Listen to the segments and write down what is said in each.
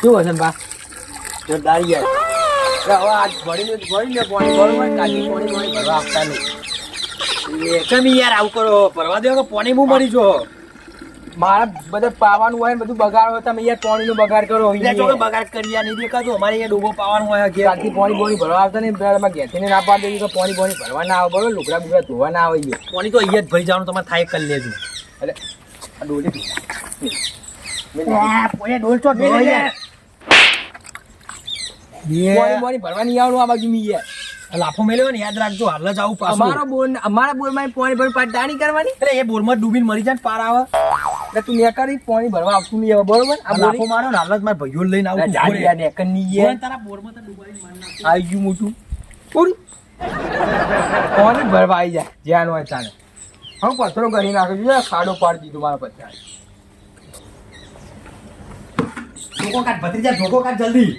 શું હશે બા? જોરદાર યાર હવે આજ આપતા નહીં. તમે યાર આવું કરો, ભરવા દો કે પાણી હું મરી જો. મારા બધા પાવાનું હોય ને બધું બગાડો તમે યાર પાણી નું બગાડ કરો એટલે બગાડ કરી યાર નહીં દેખાતો અમારે અહીંયા ડોબો પાવાનું હોય ઘેર. આખી પાણી બોણી ભરવા આવતા ને પેલા ઘેરથી ના પાડી દઈએ તો પાણી બોણી ભરવા ના આવે. બરોબર? લુગડા બુગડા ધોવા ના આવે યાર. પાણી તો અહીંયા જ ભરી જવાનું તમારે થાય કરી લેજો. એટલે આ ડોલી ડોલ તો પાણી બોણી ભરવા નહીં આવવાનું આ બાજુ મી યાર. લાફો મેલ્યો ને યાદ રાખજો હાલ જ આવું પાછું. અમારો બોર અમારા બોરમાં પાણી ભરી પાછી દાણી કરવાની? એટલે એ બોરમાં ડૂબીને મરી જાય ને પાર આવે. એટલે તું નેકારી પાણી ભરવા આવતું નહીં હવે બરોબર? આ લાફો મારો ને હાલત મારા ભાઈઓ લઈને આવું તું નેકરની તારા બોરમાં તો ડુબાઈ મારી આવી ગયું મોટું. પૂરું પાણી ભરવા આવી જાય જ્યાં હોય તાને હું પથરો કરી નાખ્યો છું યાર, ખાડો પાડી દીધો મારા પથ્થર ધોકો કાઢ ભત્રીજા ધોકો કાઢ જલ્દી.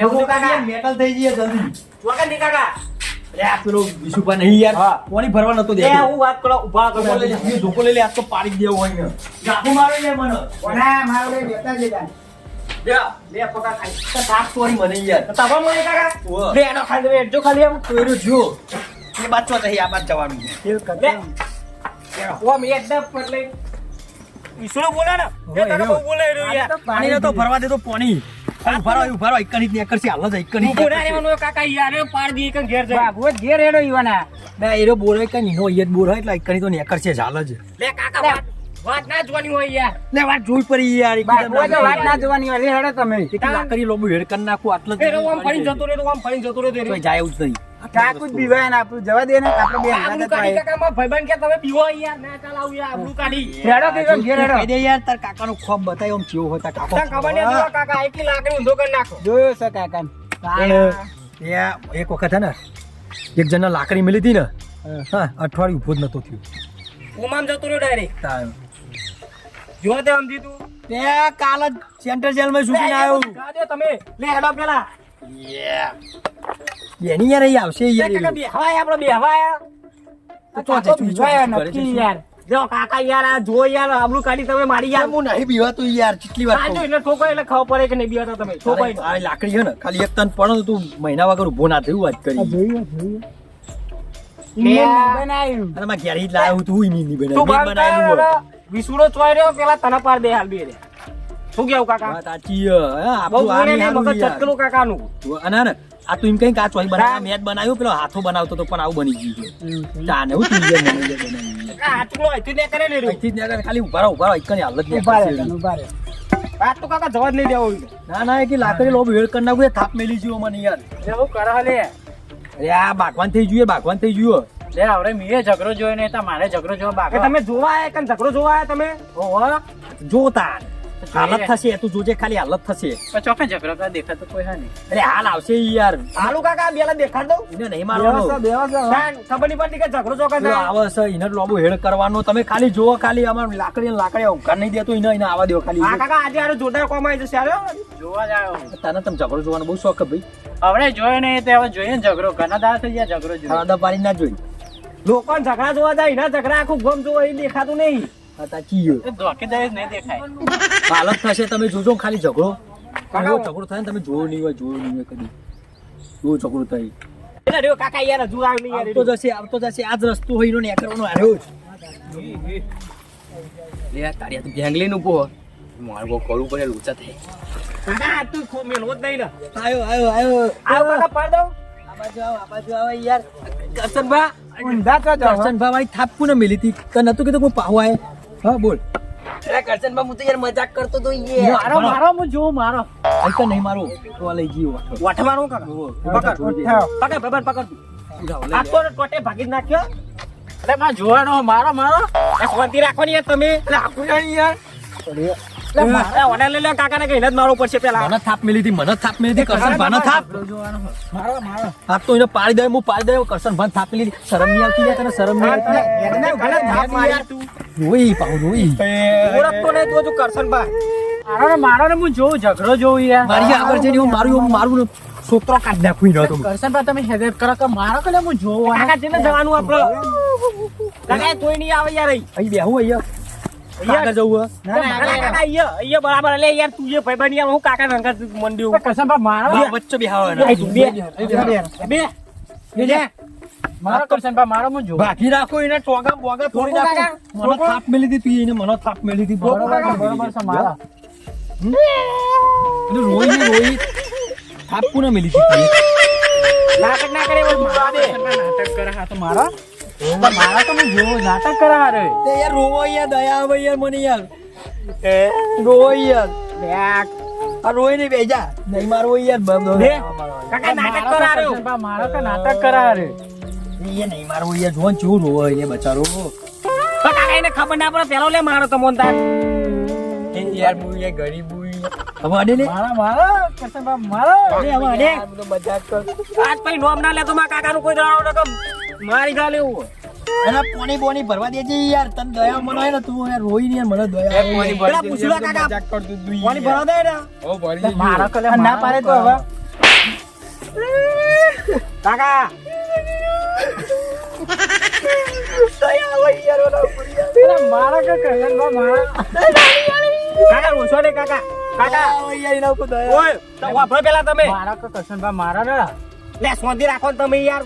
ધોકો કાઢ મેટલ થઈ જઈએ જલ્દી. અરે આ પેલો વિશુભા નહીં યાર. હા. ભરવા નતો દે હું વાત કરો ઊભા ધોકો લઈ લે, એ ધોકો લઈ લે આ તો પાડી દેવો હોય ને. લાફો મારો યાર મને. લે, લે પકા ખાઈ. તો થાક મને યાર. ઓહ. લે એનો ખાલી તમે એટલો ખાલી જો એ ચો જઈ આ જવાનું લે. એકદમ બોલે ને? એ તને બહુ બોલે રહ્યો યાર. પાણી તો ભરવા દેતો પાણી. ઊભા રહો એકની જ નેકર છે હાલ જ એકની જ નેકર કાકા યાર પાડ દી કે ઘેર જાય. બાબુ ઘેર એનો ઈવાના. બે એરો બોર હોય કે નીનો અહીંયા જ બોર હોય એટલે એકની તો નેકર છે હાલ જ. લે કાકા વાત વાત ના જોવાની હોય યાર. લે વાત જોઈ પડી યાર વાત ના જોવાની હોય લે હેડો તમે. લાકડી લોબુ હેડ કરી નાખું આટલું જ આમ જતો રે આમ ફરી જતો રહ્યો જાય જ નહીં. બીવાય ને આપણું જવા દે ને આપણે બે હંગાત કાઢી કાકામાં ભાઈબંધ કે તમે પીવો યાર ના ચાલ આવું યાર આપણું કાઢી હેડો કે ઘેર હેડો કહી દે યાર તાર કાકાનો ખોબ બતાય આમ ચેવો હોય કાકો. ખબર નહીં જો કાકા એકલી લાકડી ઊંધો કરી નાખો. જોયો છે કાકા એ એક વખત હે ને એક જણને લાકડી મળી હતી ને હા. અઠવાડિયું ઊભો જ નતો થયો. ઉમામ જતો રહ્યો ડાયરેક્ટ જો તે તે કાલ જ સેન્ટ્રલ જેલમાં છૂટીને આવ્યો. તમે. લે હેડો પેલા. એની યાર અહીં આવશે યાર કાકા બેહવાય આપણો બેહવાય તો ઘરે નક્કી યાર જો કાકા યાર આ જો યાર આબરૂ કાઢી તમે મારી યાર હું નહીં બીવાતું યાર કેટલી વાર કહું. એટલે ઠોકો એટલે ખબર પડે કે નહીં બીવાતા તમે ઠોકો આ લાકડી છે ને ખાલી એક તન પડો તું મહિના વગર ઊભો ના થયું વાત કરી બનાવ્યું અને મારા ઘેર જ લાવ્યો તું ઈ ની તું બનાવી મેં બનાવેલું વિસુડો ચોઈ પેલા તને પાર દે હાલ બે રે શું કેવું કાકા? વાત સાચી આપણું આ નહીં મગજ. ચટકલું કાકાનું. અને ને, આ તું એમ કઈ કાચ હોય જ બનાવ્યું પેલો હાથો બનાવતો તો પણ આવું બની ગયું છે. ચાને હું તું મને. આ ને કરે ને રહ્યું. અહીંથી જ ખાલી ઊભા રહો ઊભા રહો એકની હાલત નહીં ઊભા રહે, ઊભા રહે. આ તો કાકા જવા જ નહીં દેવો. ના ના એક લાકડી લોબ વેડ કરી નાખું થાપ મેલી જ્યો મને યાર લે કરે લે? અરે આ ભાગવાન થઈ ગયું ભાગવાન થઈ ગયું લે મીએ ઝઘડો જોયો ને તો મારે ઝઘડો જોવા બાકી તમે જોવા આયા કે ઝઘડો જોવા આયા તમે? ઓહો. જોતા હાલત થશે તું જોજે ખાલી હાલત થશે. ચોખા ચોકે ઝઘડો કા દેખાતો કોઈ હા નહીં અરે હાલ આવશે યાર. આલુ કાકા બેલા દેખાડ દઉં. એને નહીં મારવાનો. ખબર નહીં પડતી કે ઝઘડો ચોખા થાય? આવે છે એને લોબો હેડ કરવાનો. તમે ખાલી જોવો ખાલી અમાર લાકડી લાકડી ઉઘાડ નહીં દેતો એને એને આવા દેવો ખાલી. આ કાકા આજે આરો જોરદાર કોમ આવી જશે આરો જોવા જાવ તને તમે ઝઘડો જોવાનો બહુ શોખ ભાઈ. હવે જોયો ને તે હવે જોઈએ ને ઝઘડો. ઘણા દાડા થઈ ગયા ઝઘડો જોયો. દાદા પાડી ના જોઈ. લોકો ઝઘડા જોવા જાય એના ઝઘડા આખું ગમ જોવા એ દેખાતું નહીં. નહીં દેખાય. હાલત થશે તમે જોજો ખાલી ઝઘડો. કાકા, ઝઘડો થાય ને તમે જોયો નહીં હોય જોયો નહીં હોય કદી. એવો ઝઘડો થાય. કાકા યાર હજુ આવ્યું નહીં આવતો જશે આવતો જશે. આ જ રસ્તો હોય એનો નેકરવાનો આવ્યો જ. લે તારી તો ગેંગલી નું પો મારે બહુ કરવું પડે લુચા થાય. કાકા તું ખો મેલવો જ નહીં ને આયો આયો આયો. આવ કાકા પાડ દઉં. આ બાજુ આવો આ બાજુ આવો યાર. કરશનભા કરશનભા વાળી થાપ કોને મેલી હતી. કે નતું કીધું કોઈ પાહુ આય? હા બોલ. અરે કરશન બા તો યાર મજાક કરતો તો મારો મારો જોઉં મારો. આઈ નહીં મારો. તો લઈ ગયો વાઠો કાકા? જુઓ, પકડ પકડ ટોટે ભાગી નાખ્યો. અરે માં જોવાનો મારો મારો. એ રાખવાની યાર તમે. યાર કાકાને કહીને જ મારવો પડશે પેલા. મને થાપ મેલી હતી મને થાપ મેલી હતી કરશન ભાને થાપ. મારો મારો. આ તો એને પાડી દે હું પાડી દે કરશન ભાન થાપ મેલી શરમ નહીં આવતી તને શરમ નહીં આવતી એને ગલત થાપ મારી. ઓળખતો નહીં તું ને હું જોઉં ઝઘડો જોઉં યાર. મારી આગળ હું મારું મારું છોકરો કાઢી નાખું. કરશનભાઈ તમે હેદેત કરો કે મારો કે હું જોઉં કાકા જેને જવાનું આપણે કાકા કોઈ નહીં આવે યાર. અહીં બેહું અહીંયા. કાકા જવું અહીંયા, બરાબર એટલે યાર તું જે ભાઈબંધ યાર હું કાકા રંગત મંડ્યું કસમ મારો? વચ્ચે બેહાવાનો. બે, બે, બે. બે મારો કરશન બા. મારો હું જોઉં બાકી રાખો એને ટોગા બોગા તોડી નાખો. મને થાપ મેલી હતી તું એને મને થાપ મેલી હતી. બરોબર છે, છે મારા. રોઈ રોઈ થાપ કોને મેલી હતી નાટક ના કરે. નાટક કરે? હા તો મારો? મારા તો હું જોઉં નાટક કરે હારે. તે યાર રોવો યાર દયા આવે યાર. મને યાર રોવો યાર આ રોય ને બેજા. નહીં મારવો યાર બ- બ- કાકા નાટક તો બા મારો કે નાટક કરે હારે. એ નહીં મારવો યાર. જોન ચેવું રોવો એ બચારો. તો કાકા એને ખબર ના પડે પેલો લે મારો તો તાર એ યાર હું યાર ગરીબ હવે અડે ને મારા મારો કરશન બા મારો. હવે અડે તો મજાક કર આજ પછી નોમ ના લે તો મારા કાકાનું કોઈ દાડો નકર મારી ગાલે એવું અને પોણી ભરવા દેજે યાર તને દયા મને ને તું યાર રોઈ ને યાર મને દયા પૂછલા કાકા. પાણી ભરવા દે ને. ભરી દેજો. મારો કલે ના પાડે તો હવે. કાકા. મારા કાકા રોશો ને કાકા. કાકા. યાર એના ઉપર દયા. ઓય તો વાપરો પેલા તમે મારા કે મારા રે લે શાંતિ રાખો ને તમે યાર.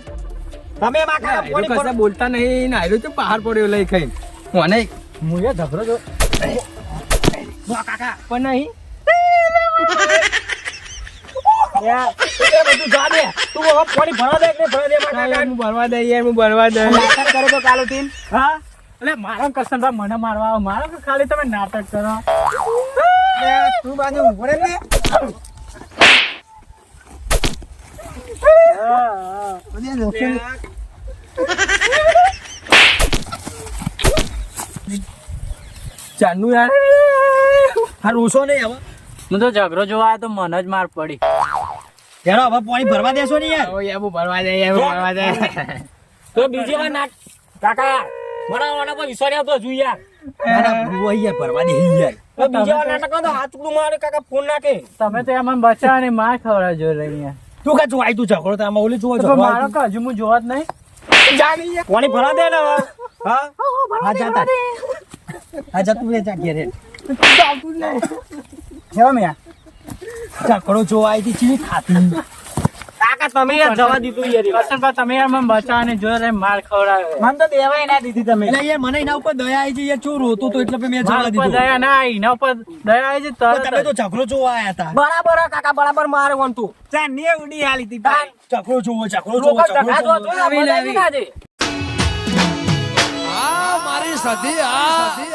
તમે માં કાકા એ તો બોલતા નહીં ને આયરો તો બહાર પડ્યો લઈ ખાઈ મને હું એ ઝઘડો જો ભરો કાકા પણ નહીં. પાણી મને મારવા મારો ખાલી તમે નાટક કરો? તું બાજુ રહે ચાનું યાર. હા રોશો નહીં હવે. હું તો ઝઘડો જોવા આવ્યો તો મને જ માર પડી. યાર હવે પાણી ભરવા દેશો ને યાર. ઓય યાર ભરવા દે યાર ભરવા દે. તો બીજી વાર નાટ કાકા મારા વાળા પર વિશ્વાસ આવતો જોઈ યાર. મારા ભૂવો યાર ભરવા દે યાર. તો બીજી વાર નાટક તો હાથ મારે કાકા ફોન નાખે. તમે તો એમાં બચાવ ને માર ખવડાવ જો અહીંયા. તું કા જોવાય તું ઝઘડો તો આમાં ઓલી જોવા જો મારો કે હજુ હું જોવા જ નહીં. પાણી ભરા દે ને હવે. હા? હા જાતા હા જા તું રે જા ઘેરે. કેમ યાર ઝઘડો જોવા તી ચીની ખાતી. કાકા તમે યાર જવા દીધું યાર. કરશન તમે યાર મને બચાવ જો રે માર ખવડાવે મને તો દેવાય ના દીધી તમે. એટલે યાર મને એના ઉપર દયા આવી છે યાર ચો રોતો તો એટલે મેં જવા દીધું. દયા ના આવી, એના ઉપર દયા આવી છે તો તરત તમે જ. તો ઝઘડો જોવા આયા હતા. બરાબર કાકા બરાબર મારે વંતુ ચાંદની ઉડી હાલી હતી ભાઈ. ઝઘડો જોવો ઝઘડો જોવો ઝઘડો જોવો. જોવા જોઈએ, મજા આવી ના આ મારી સધી આ.